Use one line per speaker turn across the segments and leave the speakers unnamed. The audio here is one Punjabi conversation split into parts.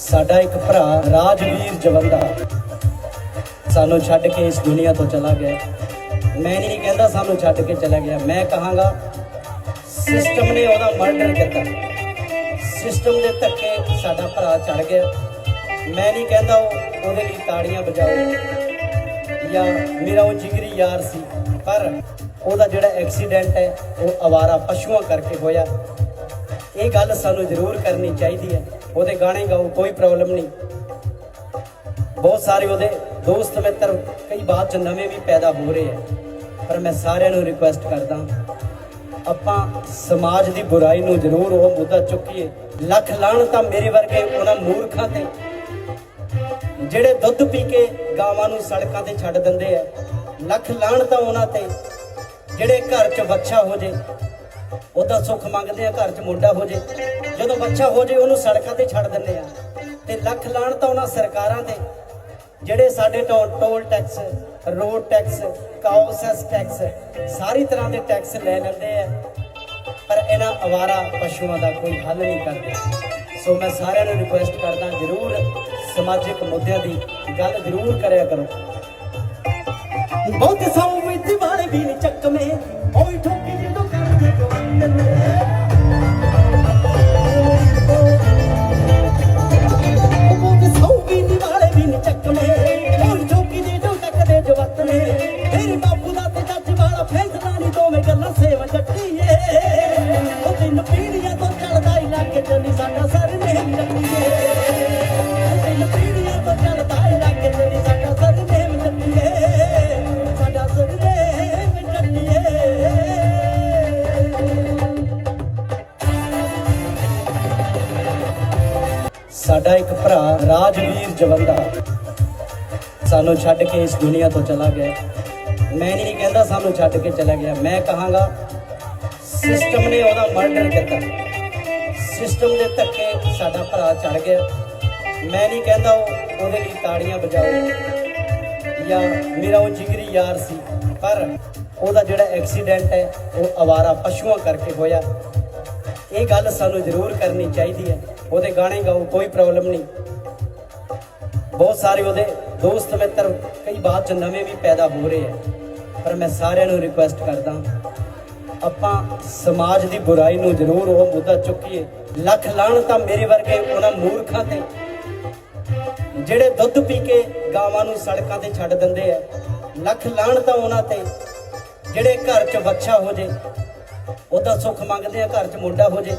ਸਾਡਾ ਇੱਕ ਭਰਾ ਰਾਜਵੀਰ ਜਵੰਦਾ। ਸਾਨੂੰ ਛੱਡ ਕੇ ਇਸ ਦੁਨੀਆ ਤੋਂ ਚਲਾ ਗਿਆ। ਮੈਂ ਨਹੀਂ ਕਹਿੰਦਾ ਸਾਨੂੰ ਛੱਡ ਕੇ ਚਲਾ ਗਿਆ। ਮੈਂ ਕਹਾਂਗਾ ਸਿਸਟਮ ਨੇ ਉਹਦਾ ਮਰਡਰ ਕੀਤਾ। ਸਿਸਟਮ ਦੇ ਧੱਕੇ ਸਾਡਾ ਭਰਾ ਚੜ ਗਿਆ। ਮੈਂ ਨਹੀਂ ਕਹਿੰਦਾ ਉਹ ਉਹਦੇ ਲਈ ਤਾੜੀਆਂ ਵਜਾਓ। ਜਾਂ ਮੇਰਾ ਉਹ ਜਿਗਰੀ ਯਾਰ ਸੀ। ਪਰ ਉਹਦਾ ਜਿਹੜਾ ਐਕਸੀਡੈਂਟ ਹੈ, ਉਹ ਅਵਾਰਾ ਪਸ਼ੂਆਂ ਕਰਕੇ ਹੋਇਆ। ਇਹ ਗੱਲ ਸਾਨੂੰ ਜ਼ਰੂਰ ਕਰਨੀ ਚਾਹੀਦੀ ਹੈ। ਉਹਦੇ ਗਾਣੇ ਗਾਓ, ਕੋਈ ਪ੍ਰੋਬਲਮ ਨਹੀਂ। ਬਹੁਤ ਸਾਰੇ ਉਹਦੇ ਦੋਸਤ ਮਿੱਤਰ, ਕਈ ਬਾਅਦ ਚ ਨਵੇਂ ਵੀ ਪੈਦਾ ਹੋ ਰਹੇ ਆ। ਪਰ ਮੈਂ ਸਾਰਿਆਂ ਨੂੰ ਰਿਕੁਐਸਟ ਕਰਦਾ, ਆਪਾਂ ਸਮਾਜ ਦੀ ਬੁਰਾਈ ਨੂੰ ਜ਼ਰੂਰ ਉਹ ਮੁੱਦਾ ਚੁੱਕੀਏ। ਲੱਖ ਲਾਹਣ ਤਾਂ ਮੇਰੇ ਵਰਗੇ ਉਹਨਾਂ ਮੂਰਖਾਂ ਤੇ। ਜਿਹੜੇ ਦੁੱਧ ਪੀ ਕੇ ਗਾਵਾਂ ਨੂੰ ਸੜਕਾਂ ਤੇ ਛੱਡ ਦਿੰਦੇ ਆ, ਲੱਖ ਲਾਹਣ ਤਾਂ ਉਹਨਾਂ ਤੇ। ਜਿਹੜੇ ਘਰ 'ਚ ਬੱਚਾ ਹੋ ਜੇ ਉਹਦਾ ਸੁੱਖ ਮੰਗਦੇ ਆ, ਘਰ 'ਚ ਮੁੰਡਾ ਹੋ ਜੇ। ਜਦੋਂ ਬੱਚਾ ਹੋ ਜੇ, ਉਹਨੂੰ ਸੜਕਾਂ ਤੇ ਛੱਡ ਦਿੰਦੇ ਆ। ਤੇ ਲੱਖ ਲਾਹਣ ਤਾਂ ਉਹਨਾਂ ਸਰਕਾਰਾਂ ਤੇ ਜਿਹੜੇ ਸਾਡੇ toll tax, road tax cow cess tax, ਸਾਰੀ ਤਰ੍ਹਾਂ ਦੇ ਟੈਕਸ ਲੈ ਲੈਂਦੇ ਆ। ਪਰ ਇਹਨਾਂ ਅਵਾਰਾ ਪਸ਼ੂਆਂ ਦਾ ਕੋਈ ਹੱਲ ਨਹੀਂ ਕਰਦੇ। ਸੋ ਮੈਂ ਸਾਰਿਆਂ ਨੂੰ ਰਿਕੁਐਸਟ ਕਰਦਾ, ਜਰੂਰ ਸਮਾਜਿਕ ਮੁੱਦਿਆਂ ਦੀ ਗੱਲ ਜਰੂਰ ਕਰਿਆ ਕਰੋ। ਬਹੁਤ ਸੌ ਵਿੱਚ ਵਾਲੇ ਵੀ ਚੱਕਵੇਂ ਓਏ ਠੋਕੀ ਦੋਵੇਂ ਗੱਲਾਂ ਸੇਵ ਜੱਟੀਏ ਉਹ ਤਿੰਨ ਪੀੜੀਆਂ ਤੋਂ ਚੱਲਦਾ ਇਲਾਕੇ ਚ ਨੀ ਸਾਡਾ ਸਰ ਨੇ ਜੱਟੀਏ ਤਿੰਨ ਪੀੜੀਆਂ ਤੋਂ ਚੱਲਦਾ ਇਲਾਕੇ ਚ ਨੀ ਸਾਡਾ ਸਰ ਨੇ ਜੱਟੀਏ ਸਾਡਾ ਸਰ ਨੇ ਜੱਟੀਏ ਸਾਡਾ ਇੱਕ ਭਰਾ ਰਾਜਵੀਰ ਜਵੰਦਾ ਸਾਨੂੰ ਛੱਡ ਕੇ ਇਸ ਦੁਨੀਆ ਤੋਂ ਚਲਾ ਗਿਆ ਮੈਂ ਨਹੀਂ ਕਹਿੰਦਾ ਸਾਨੂੰ ਛੱਡ ਕੇ ਚਲਾ ਗਿਆ। ਮੈਂ ਕਹਾਂਗਾ ਸਿਸਟਮ ਨੇ ਉਹਦਾ ਮਰਡਰ ਕੀਤਾ। ਸਿਸਟਮ ਦੇ ਧੱਕੇ ਸਾਡਾ ਭਰਾ ਚੜ ਗਿਆ। ਮੈਂ ਨਹੀਂ ਕਹਿੰਦਾ ਉਹ ਉਹਦੇ ਲਈ ਤਾੜੀਆਂ ਵਜਾਓ ਜਾਂ ਮੇਰਾ ਉਹ ਜਿਗਰੀ ਯਾਰ ਸੀ, ਪਰ ਉਹਦਾ ਜਿਹੜਾ ਐਕਸੀਡੈਂਟ ਹੈ, ਉਹ ਅਵਾਰਾ ਪਸ਼ੂਆਂ ਕਰਕੇ ਹੋਇਆ। ਇਹ ਗੱਲ ਸਾਨੂੰ ਜ਼ਰੂਰ ਕਰਨੀ ਚਾਹੀਦੀ ਹੈ। ਉਹਦੇ ਗਾਣੇ ਗਾਓ, ਕੋਈ ਪ੍ਰੋਬਲਮ ਨਹੀਂ। ਬਹੁਤ ਸਾਰੇ ਉਹਦੇ ਦੋਸਤ ਮਿੱਤਰ, ਕਈ ਬਾਅਦ ਚ ਨਵੇਂ ਵੀ ਪੈਦਾ ਹੋ ਰਹੇ ਆ। ਪਰ ਮੈਂ ਸਾਰਿਆਂ ਨੂੰ ਰਿਕੁਐਸਟ ਕਰਦਾ ਆਪਾਂ ਸਮਾਜ ਦੀ ਬੁਰਾਈ ਨੂੰ ਜ਼ਰੂਰ ਉਹ ਮੁੱਦਾ ਚੁੱਕੀਏ। ਲੱਖ ਲਾਹਣ ਤਾਂ ਮੇਰੇ ਵਰਗੇ ਉਹਨਾਂ ਮੂਰਖਾਂ ਤੇ। ਜਿਹੜੇ ਦੁੱਧ ਪੀ ਕੇ ਗਾਵਾਂ ਨੂੰ ਸੜਕਾਂ ਤੇ ਛੱਡ ਦਿੰਦੇ ਆ, ਲੱਖ ਲਾਹਣ ਤਾਂ ਉਹਨਾਂ ਤੇ। ਜਿਹੜੇ ਘਰ 'ਚ ਬੱਚਾ ਹੋ ਜੇ ਤਾਂ ਸੁੱਖ ਮੰਗਦੇ ਆ, ਘਰ 'ਚ ਮੁੰਡਾ ਹੋ ਜੇ।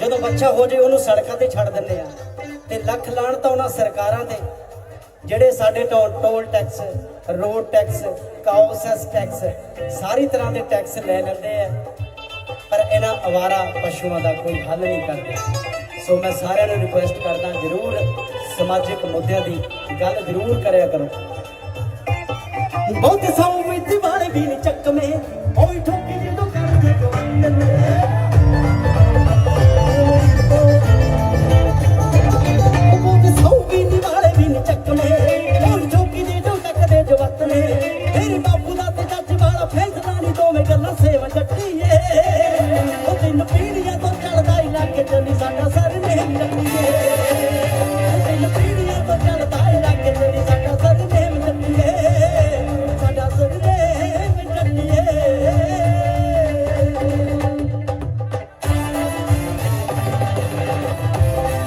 ਜਦੋਂ ਬੱਚਾ ਹੋ ਜੇ, ਉਹਨੂੰ ਸੜਕਾਂ ਤੇ ਛੱਡ ਦਿੰਦੇ ਆ। ਤੇ ਲੱਖ ਲਾਹਣ ਤਾਂ ਉਹਨਾਂ ਸਰਕਾਰਾਂ ਤੇ। ਜਿਹੜੇ ਸਾਡੇ toll toll tax, road tax cow cess tax, ਸਾਰੀ ਤਰ੍ਹਾਂ ਦੇ ਟੈਕਸ ਲੈ ਲੈਂਦੇ ਆ। ਪਰ ਇਹਨਾਂ ਅਵਾਰਾ ਪਸ਼ੂਆਂ ਦਾ ਕੋਈ ਹੱਲ ਨਹੀਂ ਕਰਦੇ। ਸੋ ਮੈਂ ਸਾਰਿਆਂ ਨੂੰ ਰਿਕੁਐਸਟ ਕਰਦਾ, ਜਰੂਰ ਸਮਾਜਿਕ ਮੁੱਦਿਆਂ ਦੀ ਗੱਲ ਜਰੂਰ ਕਰਿਆ ਕਰੋ। ਬਹੁਤ ਸੌ ਵਿੱਚ ਵਾਲੇ ਵੀ ਚੱਕਵੇਂ, ਓਏ ਠੋਕੀ ਜਦੋਂ ਹੋਵੇ ਗੱਲਾਂ ਸੇਵ ਜੱਟੀਏ।